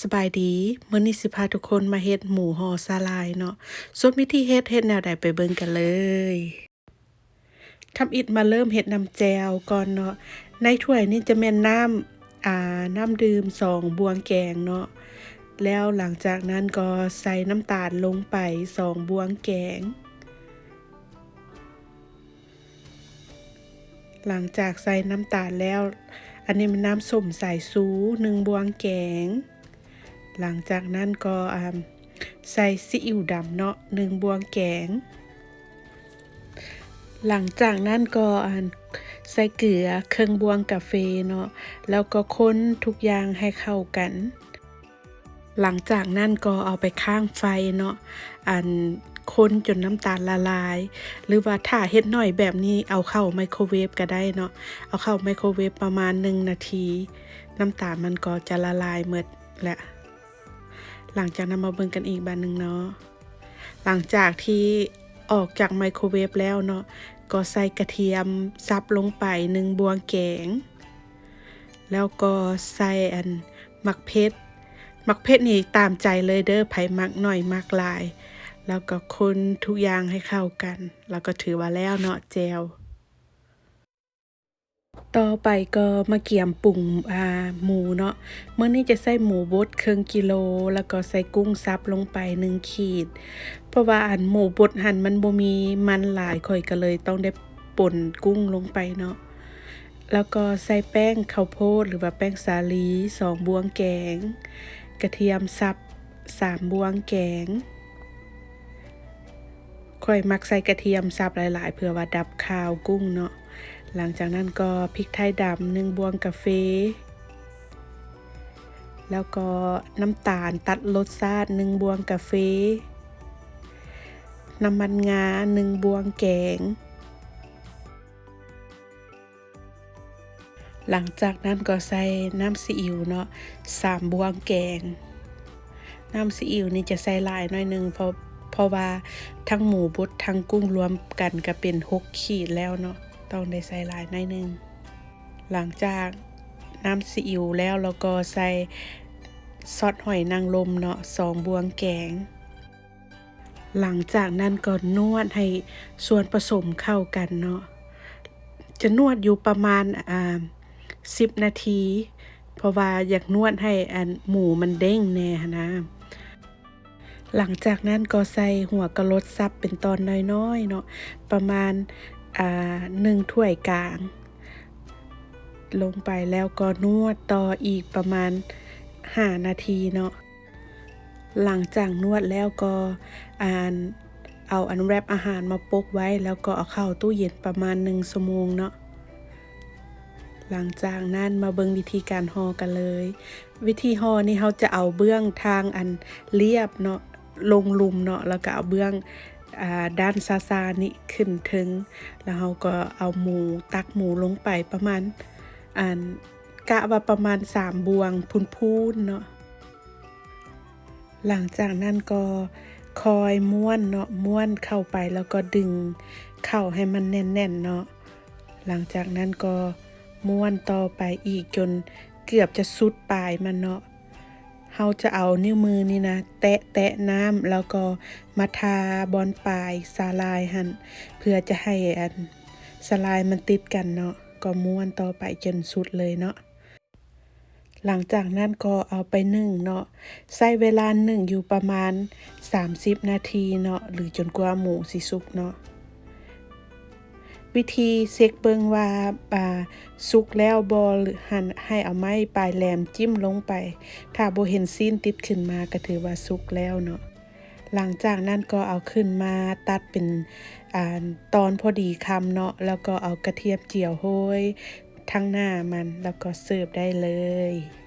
สบายดีมื้อนี้สิพาทุกคนมาเฮ็ดหมูห่อสาลายเนาะส่วนวิธีเฮ็ดเฮ็ดแนวใดไปเบิ่งกันเลยทำอิฐมาเริ่มเฮ็ดน้ำแจวก่อนเนาะในถ้วยนี่จะแม่นน้ำอ่าน้ำดื่มสองบวงแกงเนาะแล้วหลังจากนั้นก็ใส่น้ำตาลลงไปสองบวงแกง หลังจากใส่น้ำตาลแล้ว อันนี้มันน้ำส้มสายซูหนึ่งบวงแกง หลังจากนั้นก็ใส่ซีอิ๊วดำเนาะหนึ่งบวงแกง หลังจากนั้นก็ใส่เกลือเครื่องบวงกาแฟเนาะแล้วก็คนทุกอย่างให้เข้ากัน หลังจากนั้นก็เอาไปข้างไฟเนาะอันคนจนน้ำตาลละลาย หรือว่าถ้าเฮ็ดหน้อยแบบนี้เอาเข้าไมโครเวฟก็ได้เนาะเอาเข้าไมโครเวฟประมาณหนึ่งนาที น้ำตาลมันก็จะละลายหมดแหละ หลังจากนั้นมาเบิ่งกันอีกบานหนึ่งเนาะหลังจากที่ออกจากไมโครเวฟแล้วเนาะก็ใส่กระเทียมซับลงไปหนึ่งบวงแกง แล้วก็ใส่อันมักเพชรมักเพชรนี่ตามใจเลยเด้อไผมักหน่อยมักลาย แล้วก็คนทุกอย่างให้เข้ากัน แล้วก็ถือว่าแล้วเนาะแจว ต่อไปก็มาเกี่ยมปรุงอ่าหมูเนาะเมื่อนี้จะใส่หมูบดเครึ่งกิโล แล้วก็ใส่กุ้งซับลงไปหนึ่งขีด เพราะว่าอันหมูบดหั่นมันบ่มีมันหลายข่อยก็เลยต้องได้ป่นกุ้งลงไปเนาะแล้วก็ใส่แป้งข้าวโพดหรือว่าแป้งสาลีสองบวงแกง กระเทียมสับสามบวงแกงค่อยมักใส่กระเทียมสับหลาย ๆ เพื่อว่าดับคาวกุ้งเนาะ หลังจากนั้นก็พริกไทยดำหนึ่งบวงกาแฟแล้วก็น้ำตาลตัดรสชาติหนึ่งบวงกาแฟน้ำมันงาหนึ่งบวงแกง หลังจากนั้นก็ใส่น้ำซีอิ๊วเนาะสามบวงแกง น้ำซีอิ๊วนี่จะใส่ลายหน่อยหนึ่งเพราะเพราะว่าทั้งหมูบดทั้งกุ้งรวมกันก็เป็นหกขีดแล้วเนาะ ต้องได้ใส่ลายหน่อยหนึง หลังจากน้ำซีอิ๊วแล้วเราก็ใส่ซอสหอยนางรมเนาะสองบวงแกง หลังจากนั้นก็นวดให้ส่วนผสมเข้ากันเนาะจะนวดอยู่ประมาณอ่าสิบนาที เพราะว่าอยากนวดให้อันหมูมันเด้งแน่นะ หลังจากนั้นก็ใส่หัวกระรดซับเป็นตอนน้อยๆเนาะประมาณ หนึ่งถ้วยกลาง ลงไปแล้วก็นวดต่ออีกประมาณห้านาทีเนาะหลังจากนวดแล้วก็อ่านเอาอันแรปอาหารมาปกไว้แล้วก็เอาเข้าตู้เย็นประมาณหนึ่งชั่วโมงเนาะหลังจากนั้นมาเบิ่งวิธีการห่อกันเลย วิธีห่อนี่เขาจะเอาเบื้องทางอันเรียบเนาะลงลุมเนาะแล้วก็เอาเบื้อง ด้านซาซานี่ขึ้นถึง แล้วเราก็เอาหมูตักหมูลงไปประมาณอันกะว่าประมาณสามบวงพูนเนาะหลังจากนั้นก็คอยม้วนเนาะม้วนเข้าไปแล้วก็ดึงเข้าให้มันแน่นๆเนาะหลังจากนั้นก็ม้วนต่อไปอีกจนเกือบจะสุดปลายมันเนาะ เฮาจะเอานิ้วมือนี่นะ แตะแตะน้ำแล้วก็มาทาบอนปลายสาลายหันเพื่อจะให้อันสลายมันติดกันเนาะก็ม้วนต่อไปจนสุดเลยเนาะหลังจากนั้นก็เอาไปนึ่งเนาะใช้เวลานึ่งอยู่ประมาณ 30 นาทีเนาะหรือจนกว่าหมูสิสุกเนาะ วิธีเช็คเบิ่งว่าอ่าสุกแล้วบ่หรือหันให้เอาไม้ปลายแหลมจิ้มลงไป ถ้าโบเห็นซีนติดขึ้นมาก็ถือว่าสุกแล้วเนาะหลังจากนั้นก็เอาขึ้นมาตัดเป็นอตอนพอดีคำเนาะแล้วก็เอากระเทียมเจียวโห้ยทั้งหน้ามันแล้วก็เสิร์ฟได้เลย